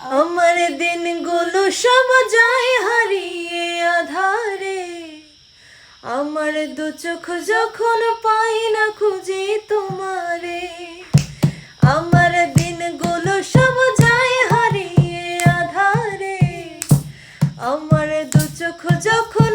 আমার দিনগুলো সব যায় হারিয়ে আধারে। আমার দু চোখ যখন পাই না খুঁজে তোমারে। আমার দিনগুলো সব যায় হারিয়ে আধারে। আমার দু চোখ যখন